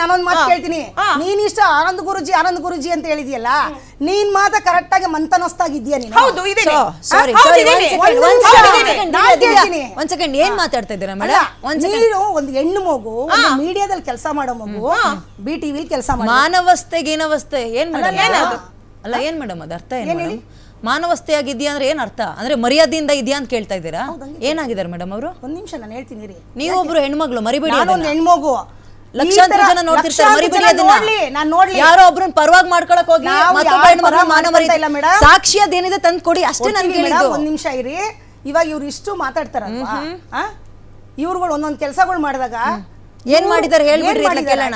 ನಾನೊಂದ್ ಮಾತು. ಕೇಳ್ತೀನಿ. ನೀನ್ ಇಷ್ಟ ಆನಂದ್ ಗುರುಜಿ ಆನಂದ್ ಗುರುಜಿ ಅಂತ ಹೇಳಿದ್ಯಲ್ಲ ನೀನ್ ಮಾತ ಕರೆಕ್ಟ್ ಆಗಿ ಮಂತನಸ್ತಾಗಿದ್ಯಾ ನೀನು. ಹೌದು ಇದೀನಿ. ಸಾರಿ. ಒಂದ್ ಸೆಕೆಂಡ್ ಏನ್ ಮಾತಾಡ್ತಾ ಇದ್ದೀರಾ ಮೇಡಮ್ ನೀನು ಒಂದು ಹೆಣ್ಣು ಮಗು ಒಂದು ಮೀಡಿಯಾದಲ್ಲಿ ಕೆಲಸ ಮಾಡೋ ಮಗು ಬಿ ಟಿವಿ ಕೆಲಸ ಮಾನವಸ್ಥೆಗೆ ಮಾನವಸ್ಥೆ ಗೀನವಸ್ಥೆ ಏನ್ ಮೇಡಮ್ ಅಲ್ಲ, ಏನದು? ಅಲ್ಲ ಏನ್ ಮೇಡಮ್ ಅದು? ಅರ್ಥ ಏನ್ ಹೇಳಿ? ಮಾನವಸ್ಥೆ ಆಗಿದ್ಯಾ ಅಂದ್ರೆ ಏನ್ ಅರ್ಥ? ಅಂದ್ರೆ ಮರ್ಯಾದೆಯಿಂದ ಇದೆಯಾ ಅಂತ ಕೇಳ್ತಾ ಇದ್ದೀರಾ? ಏನಾಗಿದ್ದಾರೆ ಮೇಡಮ್ ಅವರು? ಒಂದ್ ನಿಮಿಷ ನಾನು ಹೇಳ್ತೀನಿ ರೀ ನೀವೊಬ್ರು ಹೆಣ್ಮಗಳು ಮರಿಬೇಡಿ. ಹೆಣ್ಮಗು ಲಕ್ಷಾಂತರ ಜನ ನೋಡ್ತಿರ್ತಾರೆ ಮರಿಬೇಡಿ ಅದನ್ನ. ಯಾರೋ ಒಬ್ರನ್ನ ಪರವಾಗಿ ಮಾಡ್ಕೊಳಕ್ ಹೋಗಿ ಮತ್ತೊಬ್ಬ ಮಾನ ಮೇಡಮ್. ಸಾಕ್ಷಿ ಅದೇನಿದೆ ತಂದು ಕೊಡಿ ಅಷ್ಟೇ ನನಗೆ ಕೊಡ್ತೀವಿ ಕೇಳಿದ್ದು ಒಂದ್ ನಿಮಿಷ ಇರಿ. ಇವಾಗ ಇವ್ರು ಇಷ್ಟು ಮಾತಾಡ್ತಾರಲ್ವಾ? ಇವ್ರುಗಳು ಒಂದೊಂದ್ ಕೆಲಸಗಳು ಮಾಡಿದಾಗ ಏನ್ ಮಾಡಿದಾರೆ ಹೇಳ್ಬಿಡ್ರಿ.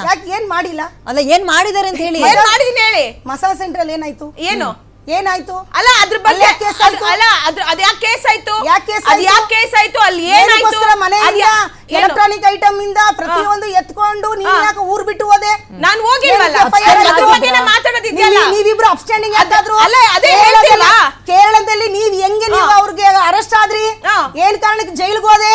ಯಾಕೆ ಏನ್ ಮಾಡಿಲ್ಲ? ಅಲ್ಲ ಏನ್ ಮಾಡಿದಾರೆ ಅಂತ ಹೇಳಿ. ಏನ್ ಮಾಡಿದೀನಿ ಹೇಳಿ. ಮಸಾಜ್ ಸೆಂಟ್ರಲ್ ಏನಾಯ್ತು? ಏನು? ಏನಾಯ್ತು? ಅಲ್ಲ ಅದ್ರ ಬಗ್ಗೆ ಅಲ್ಲ, ಕೇಸ್ ಆಯ್ತು? ಅಲ್ಲ ಅದ್ರ ಅದ್ ಯಾಕೆ ಕೇಸ್ ಆಯ್ತು? ಯಾಕೆ ಕೇಸ್ ಆಯ್ತು? ಅಲ್ಲಿ ಏನಾಯ್ತು? ಏನಕ್ಕೋಸ್ಕರ ಎಲೆಕ್ಟ್ರಾನಿಕ್ ಐಟಮ್ ಇಂದ ಪ್ರತಿಯೊಂದು ಎತ್ಕೊಂಡು ನೀನ್ ಯಾಕೆ ಊರ್ ಬಿಟ್ಟು ಹೋದೆ ನಾನು ಹೋಗಿಲ್ವಲ್ಲ ಅದ್ರ? ಬಗ್ಗೆನೇ ಮಾತಾಡೋದಿದ್ಯಲ್ಲ ನೀವು- ನೀವಿಬ್ರು ಅಪ್ಸ್ಟ್ಯಾಂಡಿಂಗ್ ಅದ್- ಯಾಕಾದ್ರು ಅಲ್ಲ, ಅದೇ ಕೇರಳದಲ್ಲಿ- ಹೇಳ್ತಿಲ್ಲ. ಕೇರಳದಲ್ಲಿ ನೀವ್ ಹೆಂಗೆ ನೀವು ಹಾ. ಅವ್ರಿಗೆ ಅರೆಸ್ಟ್ ಆದ್ರಿ ಹಾ. ಏನ್ ಕಾರಣಕ್ಕೆ ಜೈಲ್ಗೆ ಹೋದೆ.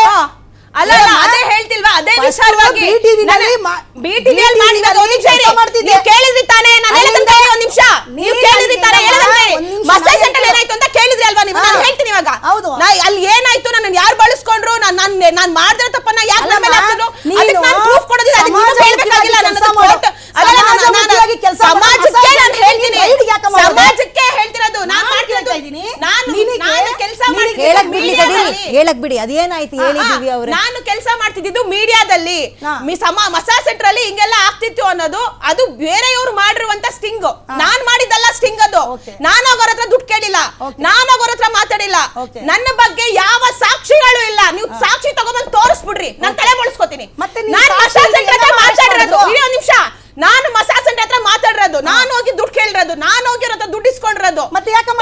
ಅಲ್ಲ ಅಲ್ಲ ಏನಮ್ಮ? ಅದೇ ಹೇಳ್ತಿಲ್ವಾ ಅದೇ First ವಿಚಾರವಾಗಿ BTV ನಲ್ಲಿ ಮಾ- BTV BTV ಮಾಡಿರೋದು ಒಂದ್ ನಿಮಿಷ ಕೆಲಸ ಇರಿ. ಮಾಡ್ತಿದ್ದೆ. ನೀವು ಕೇಳಿದ್ರಿ ತಾನೇ ನಾನು ಹೇಳಿದಂತೆ ಒಂದ್ ನಿಮಿಷ ನೀವು ನೀನ್ ಕೇಳಿದ್ರಿ ತಾನೇ ಹೇಳಿದ್ದಮ್ಮ, ಹೇಳಿದಂತೆ ಒಂದ್ ನಿಮಿಷ ಮಸಾಜ್ ನಾನು ಸೆಂಟರ್ ಏನಾಯ್ತು ಅಂತ ಕೇಳಿದ್ರಿ ಅಲ್ವಾ ನೀವು ನಾನು ಹಾ. ಹೇಳ್ತೀನಿ ಇವಾಗ ಹೌದು. ನಾ ಅಲ್ಲಿ ಏನಾಯ್ತು ನನ್ನ ಯಾರು ಬಳಸ್ಕೊಂಡ್ರು ನಾನು ನಾನು ನಾನು ಮಾಡಿದ್ರೆ ಯಾಕೆ ನನ್ನ ಮೇಲೆ ಅಲ್ಲಮ್ಮ, ಅದಕ್ಕೆ ನಾನು ಪ್ರೂಫ್ ಕೊಡೋದಿಲ್ಲ ಅದಕ್ಕೆ ನೀವು ಸಮಾಜಮುಖಿಯಾಗಿ ಹೇಳ್ಬೇಕಾಗಿಲ್ಲ ನನ್ನ ಕೆಲ್ಸ ಮಾಡು. ಕೋರ್ಟ್ ಅದಲ್ಲ ನಾನು- ನಾನು- ಸಮಾಜಮುಖಿಯಾಗಿ ಕೆಲ್ಸ ಮಾಡು. ಸಮಾಜಕ್ಕೆ ನಾನು ಹೇಳ್ತೀನಿ. ರೈಡ್ಗೆ ಸಮಾಜಕ್ಕೆ ಹೇಳ್ತಿರೋದು ನಾನು ನಾನು ಮಾಡ್ತಿರೋದು. ಇದ್ದೀನಿ. ನಾನು ನಾನು ಕೆಲಸ ನಿನಗೆ ಮಾಡ್ತಿರೋದು ಹೇಳಕ್ ಬಿಡಿ. ಅದೇನಾಯ್ತು? ಹೇಳಿ ದಿವ್ಯ ಅವ್ರೆ. ನಾನು ಕೆಲಸ ಮಾಡ್ತಿದ್ದು ಮೀಡಿಯಾದಲ್ಲಿ. ಸಮ ಮಸಾಜ್ ಸೆಂಟರ್ ಅಲ್ಲಿ ಹಿಂಗೆಲ್ಲ ಆಗ್ತಿತ್ತು ಅನ್ನೋದು ಅದು ಬೇರೆಯವರು ಮಾಡಿರುವಂತ ಸ್ಟಿಂಗ್ ನಾನ್ ಮಾಡಿದ್ದಲ್ಲ ಸ್ಟಿಂಗ್ ಅದು. ನಾನು ಅವರ ಹತ್ರ ದುಡ್ಡು ಕೇಳಿಲ್ಲ. ನಾನು ಅವರ ಹತ್ರ ಮಾತಾಡಿಲ್ಲ. ನನ್ನ ಬಗ್ಗೆ ಯಾವ ಸಾಕ್ಷಿಗಳು ಇಲ್ಲ. ನೀವು ತಗೊಂಬಂದು ನಾನು ತಲೆ ಬಳಸ್ಕೊತೀನಿ ಮತ್ತೆ ನಾನು ಮಸಾಜ್ ಸೆಂಟರ್ ಹತ್ರ ಮಾತಾಡಿರೋದು ಮಾಡಿರೋದು? ಇರಿ ನಿಮಿಷ ನಾನು ಮಸಾಜ್ ಸೆಂಟರ್ ಹತ್ರ ಮಾತಾಡಿರೋದು ನಾನು ಹೋಗಿ ದುಡ್ಡು ಕೇಳಿರೋದು ನಾನು ಹೋಗಿ ಅವ್ರ ಹತ್ರ ದುಡ್ಡು ಇಸ್ಕೊಂಡಿರೋದು ಮತ್ತೆ ಯಾಕೆ?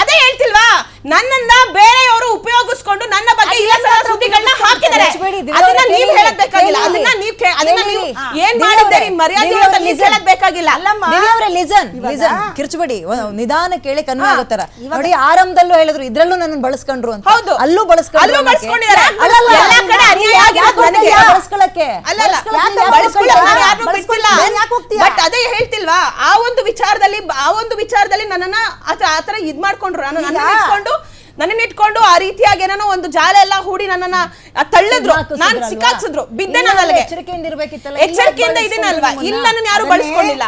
ಅದೇ ಹೇಳ್ತಿಲ್ವಾ ನನ್ನನ್ನ ಬೇರೆಯವರು ಉಪಯೋಗಿಸ್ಕೊಂಡು ನನ್ನ ಬಗ್ಗೆ ಇಲ್ಲ ಸುದ್ದಿಗಳನ್ನ? ಹಾಕಿದ್ದಾರೆ ಅದನ್ನ ನೀವು ಕೇಳಿ. ಹೇಳಕ್ ಬೇಕಾಗಿಲ್ಲ ಕೇಳಿ. ಅದನ್ನ ಅದನ್ನ ನೀವು ಕೇಳಿ. ಏನ್ ಮಾಡಿದ್ದೆ ನಿಮ್ ಮರ್ಯಾದೆ ದಿವ್ಯ ಅಂತ ಅವ್ರೆ, ನೀವು ಹೇಳಕ್ ಬೇಕಾಗಿಲ್ಲ. ಅಲ್ಲಮ್ಮ. ದಿವ್ಯವ್ರೆ ಲಿಸನ್ ಲಿಸನ್ ಕಿರ್ಚಬೇಡಿ. ನಿಧಾನ ಕೇಳಿ ಕನ್ವೆ ಆಗುತ್ತಾರ ನೋಡಿ ಆರಂಭದಲ್ಲೂ ಹೇಳಿದ್ರು ಇದ್ರಲ್ಲೂ ನನ್ನ ಬಳಸ್ಕೊಂಡ್ರು ಅಂತ. ಹೌದು. ಅಲ್ಲೂ ಬಳಸ್ಕೊಂಡ್ರು. ಬಳಸ್ಕೊಂಡಿದ್ದಾರೆ. ಎಲ್ಲಾ ಕಡೆ ನನಗೆ. ಬಟ್ ಅದೇ ಹೇಳ್ತಿಲ್ವಾ? ಆ ಒಂದು ವಿಚಾರದಲ್ಲಿ ಆ ಒಂದು ವಿಚಾರದಲ್ಲಿ ನನ್ನನ್ನ ಆತ- ಆತರ ಇದ್ ಮಾಡ್ಕೊಂಡ್ರು ನಾನು ನನ್ನ ಇಟ್ಕೊಂಡು ನನ್ನನ್ನ ಇಟ್ಕೊಂಡು ಆ ರೀತಿಯಾಗಿ ಏನೋ ಒಂದು ಜಾಲ ಎಲ್ಲ ಹೂಡಿ ನನ್ನನ್ನ ತಳ್ಳಿದ್ರು. ನಾನು ಸಿಕ್ಕಾಕ್ಸಿದ್ರು. ಬಿದ್ದೆ ನಾನು ಅಲ್ಲಿಗೆ ಎಚ್ಚರಿಕೆಯಿಂದ ಇರ್ಬೇಕಿತ್ತಲ್ಲ? ಎಚ್ಚರಿಕೆಯಿಂದ ಇದೀನಲ್ವಾ ಇಲ್ಲ ನನ್ನ ಯಾರು ಬಳಸ್ಕೊಂಡಿಲ್ಲ.